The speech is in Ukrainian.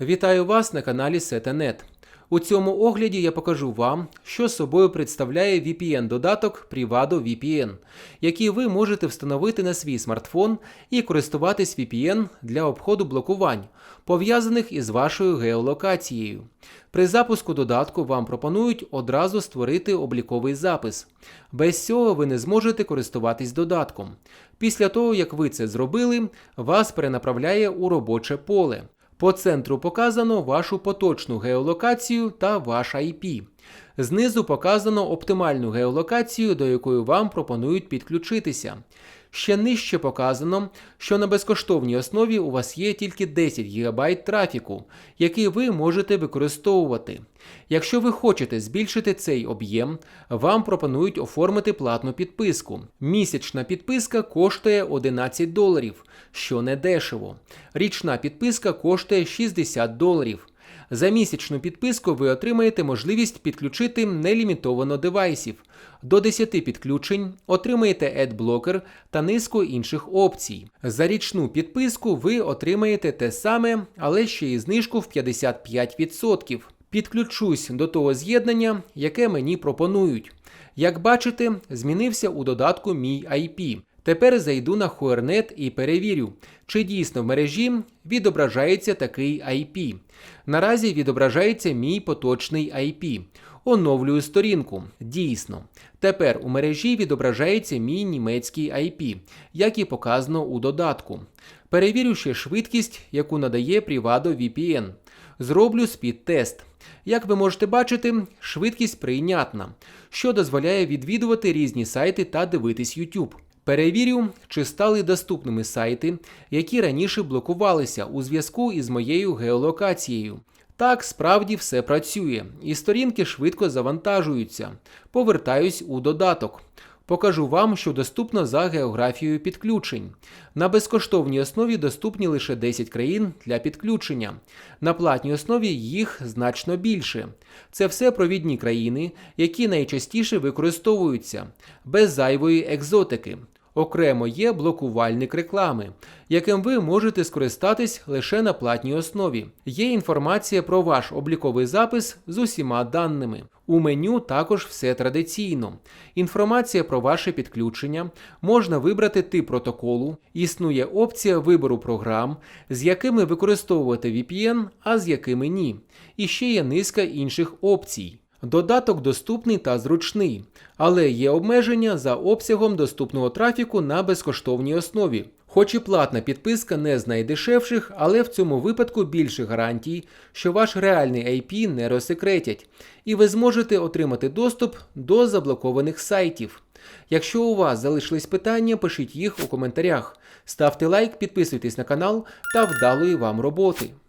Вітаю вас на каналі Сетенет. У цьому огляді я покажу вам, що собою представляє VPN-додаток Privado VPN, який ви можете встановити на свій смартфон і користуватись VPN для обходу блокувань, пов'язаних із вашою геолокацією. При запуску додатку вам пропонують одразу створити обліковий запис. Без цього ви не зможете користуватись додатком. Після того, як ви це зробили, вас перенаправляє у робоче поле. По центру показано вашу поточну геолокацію та ваш IP. Знизу показано оптимальну геолокацію, до якої вам пропонують підключитися. Ще нижче показано, що на безкоштовній основі у вас є тільки 10 ГБ трафіку, який ви можете використовувати. Якщо ви хочете збільшити цей об'єм, вам пропонують оформити платну підписку. Місячна підписка коштує 11 доларів, що не дешево. Річна підписка коштує 60 доларів. За місячну підписку ви отримаєте можливість підключити нелімітовано девайсів. До 10 підключень отримаєте AdBlocker та низку інших опцій. За річну підписку ви отримаєте те саме, але ще й знижку в 55%. Підключусь до того з'єднання, яке мені пропонують. Як бачите, змінився у додатку мій IP. Тепер зайду на Huernet і перевірю, чи дійсно в мережі відображається такий IP. Наразі відображається мій поточний IP. Оновлюю сторінку. Дійсно. Тепер у мережі відображається мій німецький IP, як і показано у додатку. Перевірю ще швидкість, яку надає Privado VPN. Зроблю спід-тест. Як ви можете бачити, швидкість прийнятна, що дозволяє відвідувати різні сайти та дивитись YouTube. Перевірю, чи стали доступними сайти, які раніше блокувалися у зв'язку із моєю геолокацією. Так, справді все працює, і сторінки швидко завантажуються. Повертаюсь у додаток. Покажу вам, що доступно за географією підключень. На безкоштовній основі доступні лише 10 країн для підключення. На платній основі їх значно більше. Це все провідні країни, які найчастіше використовуються, без зайвої екзотики. Окремо є блокувальник реклами, яким ви можете скористатись лише на платній основі. Є інформація про ваш обліковий запис з усіма даними. У меню також все традиційно. Інформація про ваше підключення, можна вибрати тип протоколу, існує опція вибору програм, з якими використовувати VPN, а з якими ні. І ще є низка інших опцій. Додаток доступний та зручний, але є обмеження за обсягом доступного трафіку на безкоштовній основі. Хоч і платна підписка не з найдешевших, але в цьому випадку більше гарантій, що ваш реальний IP не розсекретять, і ви зможете отримати доступ до заблокованих сайтів. Якщо у вас залишились питання, пишіть їх у коментарях. Ставте лайк, підписуйтесь на канал та вдалої вам роботи.